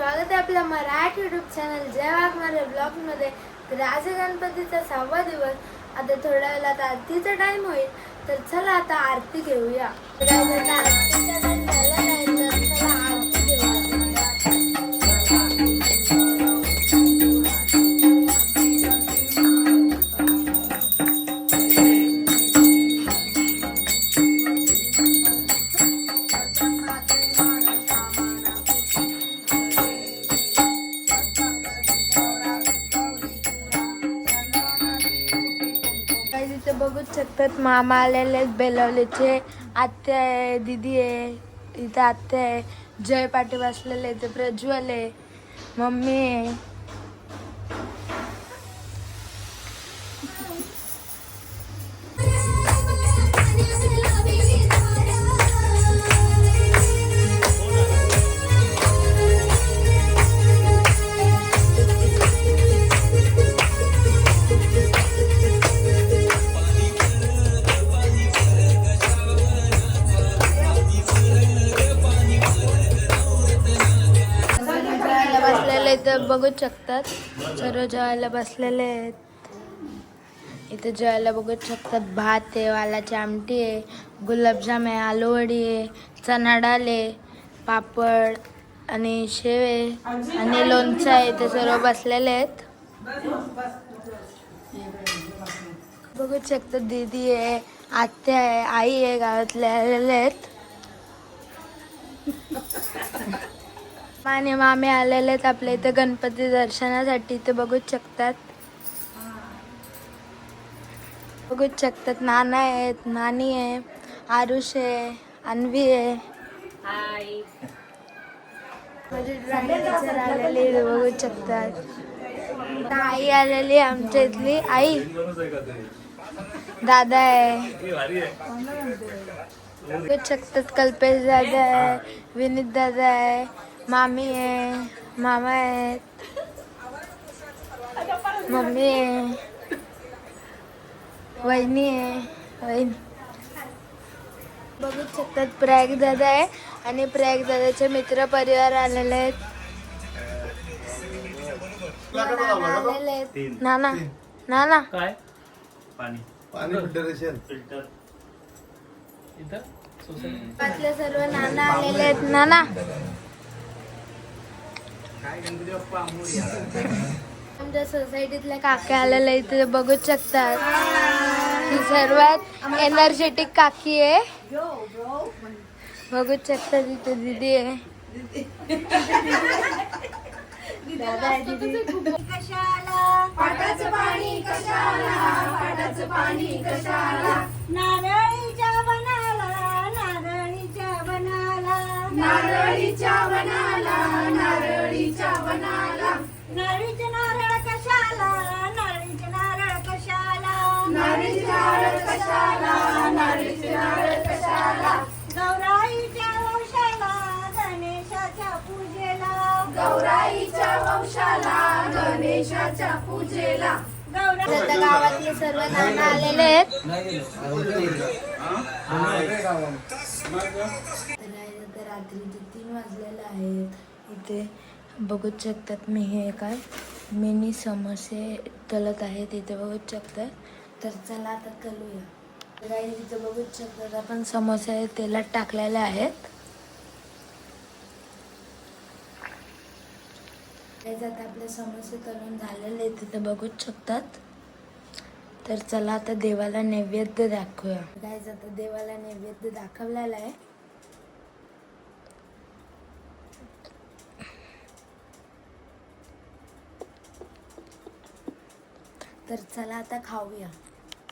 स्वागत आहे आपल्या मराठी युट्यूब चॅनल जय वाघमारे ब्लॉगमध्ये तर गणपतीचा सहावा दिवस. आता थोड्या वेळात आरतीचा टाईम होईल. तर चला आता आरती घेऊया. काही बघूच शकतात. मामा आलेले आहेत आत्या आहे दिदी आहे. इथं आत्या आहे. जय पाटी बसलेले इथे प्रज्वल आहे. मम्मी आहे. इथं बघूच शकतात. सर्व जेवायला बसलेले आहेत. इथं जेवायला बघूच शकतात. भात आहे वालाची आमटी आहे गुलाबजाम आहे आलूवडी आहे चणा डाळ आहे पापड आणि शेव आहे आणि लोणचं आहे. ते सर्व बसलेले आहेत. बघूच शकतात. दीदी आहे आत्या आहे आई आहे गावातले आलेले आहेत. आणि मामे आलेले आहेत आपल्या इथे गणपती दर्शनासाठी. ते बघूच शकतात. बघूच शकतात. नाना आहेत नानी आहे आरुष आहे अन्वी आहे. माझी टीचर आलेली बघूच शकतात. आई आलेली आमच्या इथली. आई? दादा आहे. बघूच शकतात. कल्पेश दादा आहे विनीत दादा आहे. मामी आहे मामा आहेत मम्मी आहे वहिनी आहे वहिनी बघू शकतात प्रयाग दादा आहे आणि प्रयाग दादाचे मित्र परिवार आलेले आहेत नाना आलेले आहेत नाना नाना काय पाणी पाणी फिल्टरेशन फिल्टर इथं सोसायटी आपले सर्व नाना आलेले आहेत नाना आमच्या सोसायटीतल्या काकी आलेल्या इथे बघूच शकतात. ही सर्वात एनर्जेटिक काकी आहे. बघूच शकतात इथे दीदी आहे. दादा आहे पाणी कशाला? नारळीच्या वनाला नारळीच्या वनाला. नारळीचे नारळ कशाला नारळीचे नारळ कशाला? नारळीचे नारळ कशाला नारळीचे नारळ कशाला? गौराईच्या वंशाला गणेशाच्या पूजेला. गौराईच्या वंशाला गणेशाच्या पूजेला. गौरा गावातले सर्व नाना आलेले आहेत. रात्रीचे तीन वाजलेले आहेत. इथे बघूच शकतात मी हे काय मिनी समोसे तलत आहेत. इथे बघूच शकतात. तर चला आता करूया काही तिथे बघूच शकतात आपण समोसे तेलात टाकलेले आहेत. त्याच्यात आता आपले समोसे तळून झालेले आहेत. तिथे बघूच शकतात. तर चला आता देवाला नैवेद्य दाखवूया. गाईज आता देवाला नैवेद्य दाखवलेला आहे. तर चला आता खाऊया.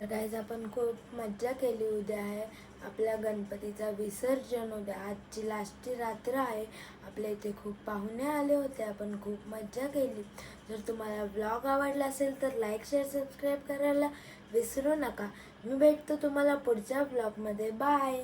तर गाईज आपण खूप मज्जा केली उद्या आहे. आपल्या गणपतीचा विसर्जन उद्या. आजची लास्टची रात्र आहे. आपल्या इथे खूप पाहुणे आले होते. आपण खूप मज्जा केली. जर तुम्हाला ब्लॉग आवडला असेल तर लाईक शेअर सबस्क्राईब करायला विसरू नका. मी भेटतो तुम्हाला पुढच्या ब्लॉगमध्ये बाय